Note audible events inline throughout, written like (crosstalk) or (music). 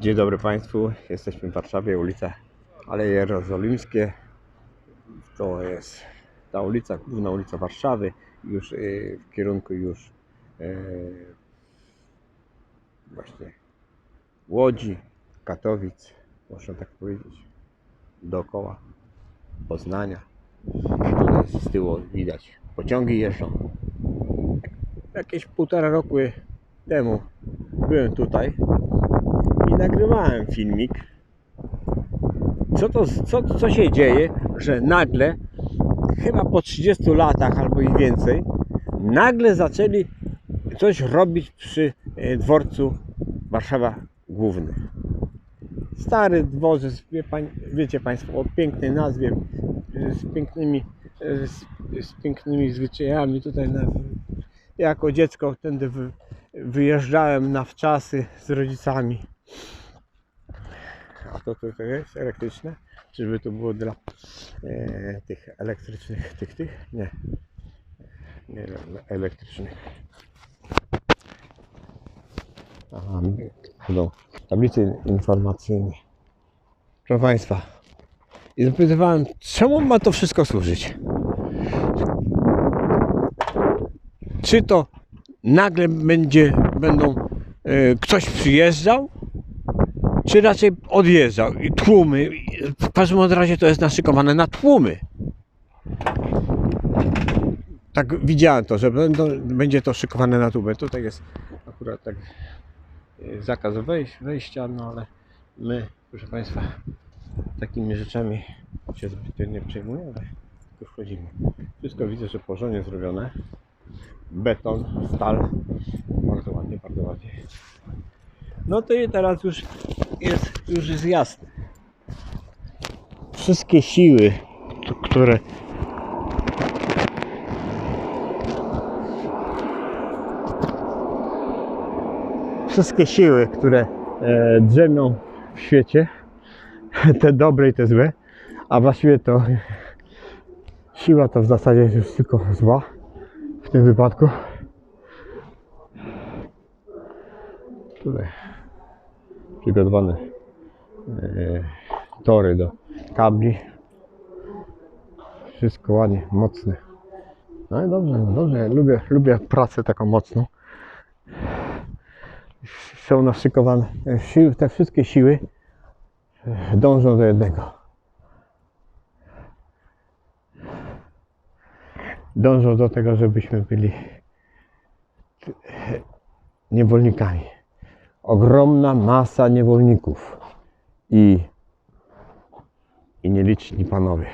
Dzień dobry Państwu. Jesteśmy w Warszawie, ulica Aleje Jerozolimskie. To jest ta ulica, główna ulica Warszawy. Już y, w kierunku już y, właśnie Łodzi, Katowic, można tak powiedzieć, dookoła Poznania. Tutaj z tyłu widać pociągi jeżdżą. Jakieś półtora roku temu byłem tutaj nagrywałem filmik. Co to, co, co się dzieje, że nagle, chyba po 30 latach albo i więcej, nagle zaczęli coś robić przy e, dworcu Warszawa Główny. Stary dworzec, wie pań, wiecie Państwo, o pięknej nazwie, e, z pięknymi, e, z, z pięknymi zwyczajami. Tutaj na, jako dziecko tędy wy, wyjeżdżałem na wczasy z rodzicami. A to tutaj jest elektryczne? Czyżby to było dla e, tych elektrycznych, tych, tych? Nie. Nie elektrycznych. Aha, będą tablicy informacyjne. Proszę Państwa, i zapytywałem, czemu ma to wszystko służyć? Czy to nagle będzie, będą, e, ktoś przyjeżdżał, czy raczej odjeżdżał i tłumy, w każdym razie to jest naszykowane na tłumy. Tak widziałem to, że będą, będzie to szykowane na tłumy. Tutaj jest akurat tak e, zakaz wejś, wejścia, no ale my, proszę Państwa, takimi rzeczami się zbytnio nie przejmujemy, tylko wchodzimy. Wszystko widzę, że porządnie zrobione. Beton, stal, bardzo ładnie, bardzo ładnie. No to i teraz już jest, już jest jasne. Wszystkie siły, które wszystkie siły, które e, drzemią w świecie, (laughs) te dobre i te złe, a właściwie to siła to w zasadzie jest tylko zła w tym wypadku. Tutaj przygotowane e, tory do kabli. Wszystko ładnie, mocne. No i dobrze, dobrze. Lubię, lubię pracę taką mocną. Są naszykowane e, siły, te wszystkie siły e, dążą do jednego. Dążą do tego, żebyśmy byli niewolnikami ogromna masa niewolników i, i nieliczni panowie.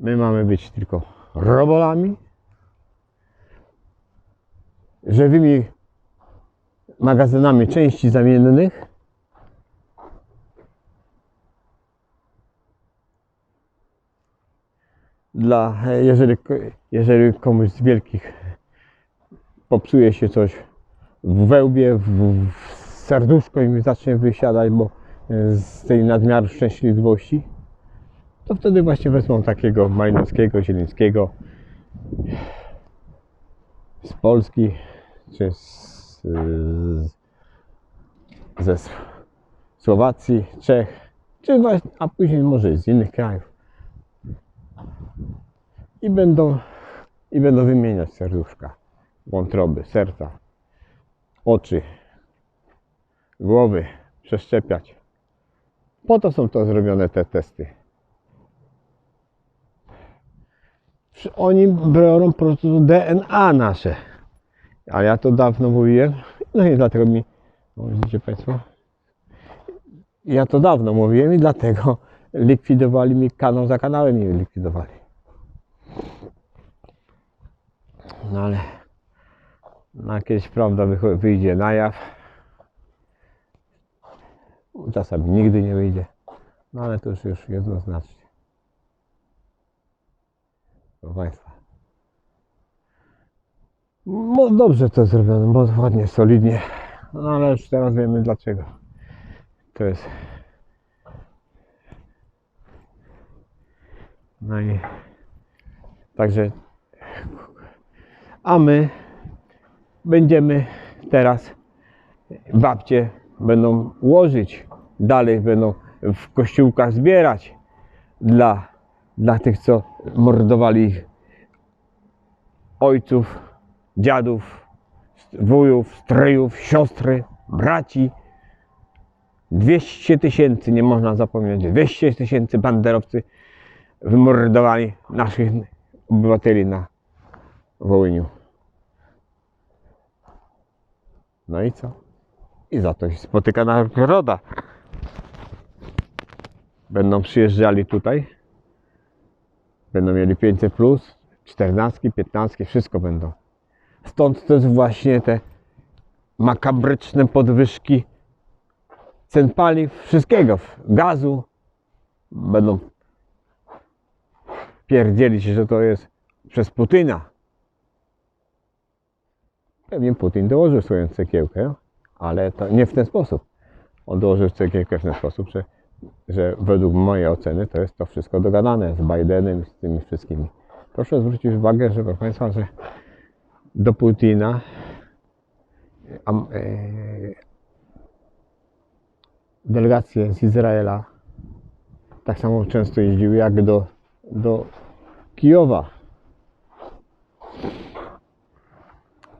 My mamy być tylko robolami, żywymi magazynami części zamiennych. Dla, jeżeli, jeżeli komuś z wielkich popsuje się coś w wełbie, w, w serduszko i mi zacznie wysiadać, bo e, z tej nadmiaru szczęśliwości, to wtedy właśnie wezmą takiego Malinowskiego, Zielińskiego z Polski, czy z, z, ze Słowacji, Czech, czy właśnie, a później może z innych krajów. I będą, i będą wymieniać serduszka, wątroby, serca, oczy, głowy, przeszczepiać. Po to są to zrobione te testy. Oni biorą po prostu DNA nasze. A ja to dawno mówiłem. No i dlatego mi, widzicie Państwo, ja to dawno mówiłem i dlatego likwidowali mi kanał za kanałem mi likwidowali. No ale na kiedyś prawda wyjdzie na jaw. Czasami nigdy nie wyjdzie. No ale to już, już jednoznacznie. Proszę Państwa. No dobrze to zrobione, bo ładnie, solidnie. No ale już teraz wiemy dlaczego. To jest. No i także. A my będziemy teraz babcie będą łożyć, dalej będą w kościółkach zbierać dla, dla tych, co mordowali ich ojców, dziadów, wujów, stryjów, siostry, braci. 200 tysięcy, nie można zapomnieć, 200 tysięcy banderowcy wymordowali naszych obywateli na Wołyniu. No i co? I za to się spotyka nagroda. Będą przyjeżdżali tutaj. Będą mieli 500 plus, 14, 15, wszystko będą. Stąd też właśnie te makabryczne podwyżki cen paliw, wszystkiego, gazu. Będą pierdzielić, że to jest przez Putina. Pewnie Putin dołożył swoją cegiełkę, ale to nie w ten sposób. On dołożył cegiełkę w ten sposób, że, że według mojej oceny to jest to wszystko dogadane z Bidenem i z tymi wszystkimi. Proszę zwrócić uwagę, że proszę Państwa, że do Putina am, e, delegacje z Izraela tak samo często jeździły jak do, do Kijowa.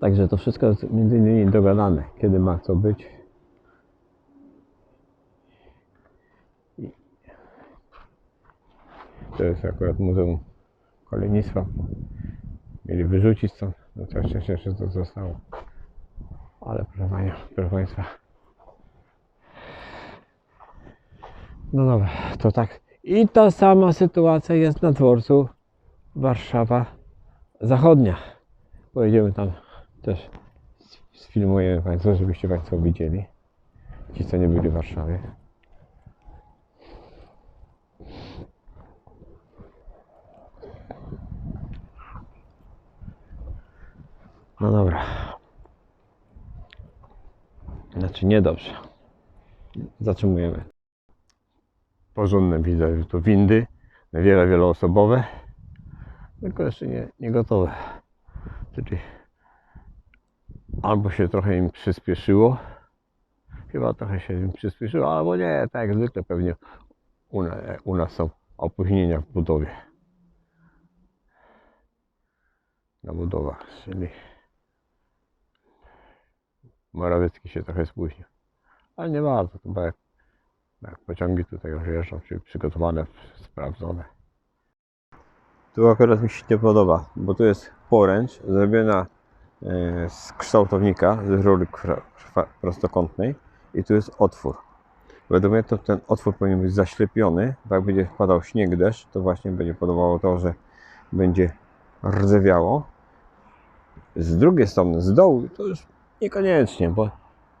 Także to wszystko jest między innymi dogadane, kiedy ma co być. To jest akurat Muzeum Kolejnictwa. Mieli wyrzucić stąd, no całe szczęście, że to zostało. Ale proszę Pania, proszę Państwa. No dobra, to tak. I ta sama sytuacja jest na dworcu Warszawa Zachodnia. Pojedziemy tam też sfilmuję Państwu, żebyście Państwo widzieli. Ci, co nie byli w Warszawie. No dobra. Znaczy niedobrze. Zatrzymujemy. Porządne widzę, że to windy. Wiele, wieloosobowe. Tylko jeszcze nie, nie gotowe. Czyli albo się trochę im przyspieszyło, chyba trochę się im przyspieszyło, albo nie, tak jak zwykle pewnie u, na, u nas są opóźnienia w budowie. Na budowach, czyli Morawiecki się trochę spóźnił. Ale nie bardzo, chyba jak, jak pociągi tutaj już jeżdżą, czyli przygotowane, sprawdzone. Tu akurat mi się nie podoba, bo tu jest poręcz zrobiona e, z kształtownika, z rury prostokątnej i tu jest otwór. Według mnie to ten otwór powinien być zaślepiony, bo jak będzie wpadał śnieg, deszcz, to właśnie będzie powodowało to, że będzie rdzewiało. Z drugiej strony, z dołu, to już niekoniecznie, bo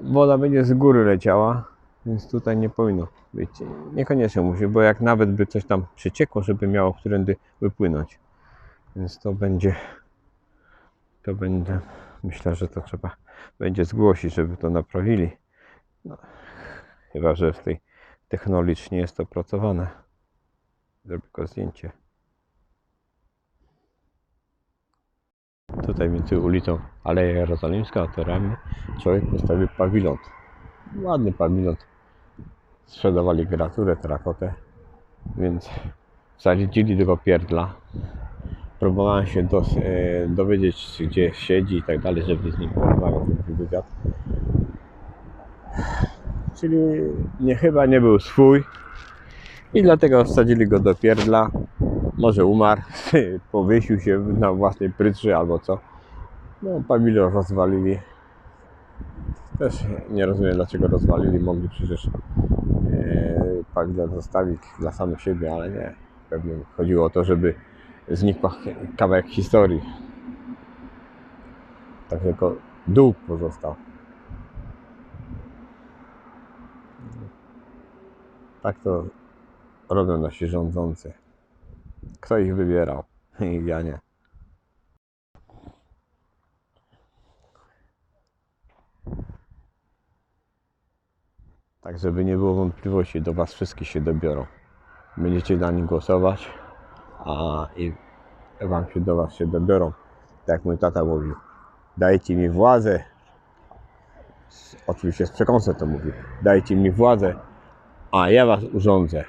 woda będzie z góry leciała, więc tutaj nie powinno być. Niekoniecznie musi, bo jak nawet by coś tam przeciekło, żeby miało którędy wypłynąć. Więc to będzie, to będzie, myślę, że to trzeba będzie zgłosić, żeby to naprawili. No, chyba, że w tej technologicznie jest to opracowane. Zrobię tylko zdjęcie. Tutaj między ulicą Aleja Jerozolimska a torami człowiek postawił pawilon. Ładny pawilon. Sprzedawali literaturę, terakotę, więc zarzucili tego pierdla. Próbowałem się dos, e, dowiedzieć, gdzie siedzi i tak dalej, żeby z nim porozmawiał taki wywiad. Czyli nie, chyba nie był swój i dlatego wsadzili go do pierdla. Może umarł, (laughs) powiesił się na własnej pryczy albo co. No, pawilon rozwalili. Też nie rozumiem dlaczego rozwalili. Mogli przecież pawilon zostawić dla samych siebie, ale nie. Pewnie chodziło o to, żeby znikł kawałek historii. Tak tylko dół pozostał. Tak to robią nasi rządzący. Kto ich wybierał? (laughs) Ja nie. Tak, żeby nie było wątpliwości, do Was wszystkich się dobiorą. Będziecie na nich głosować, a i Wam się do Was się dobiorą, tak jak mój tata mówił. Dajcie mi władzę. Oczywiście z przekąsem to mówi. Dajcie mi władzę, a ja was urządzę.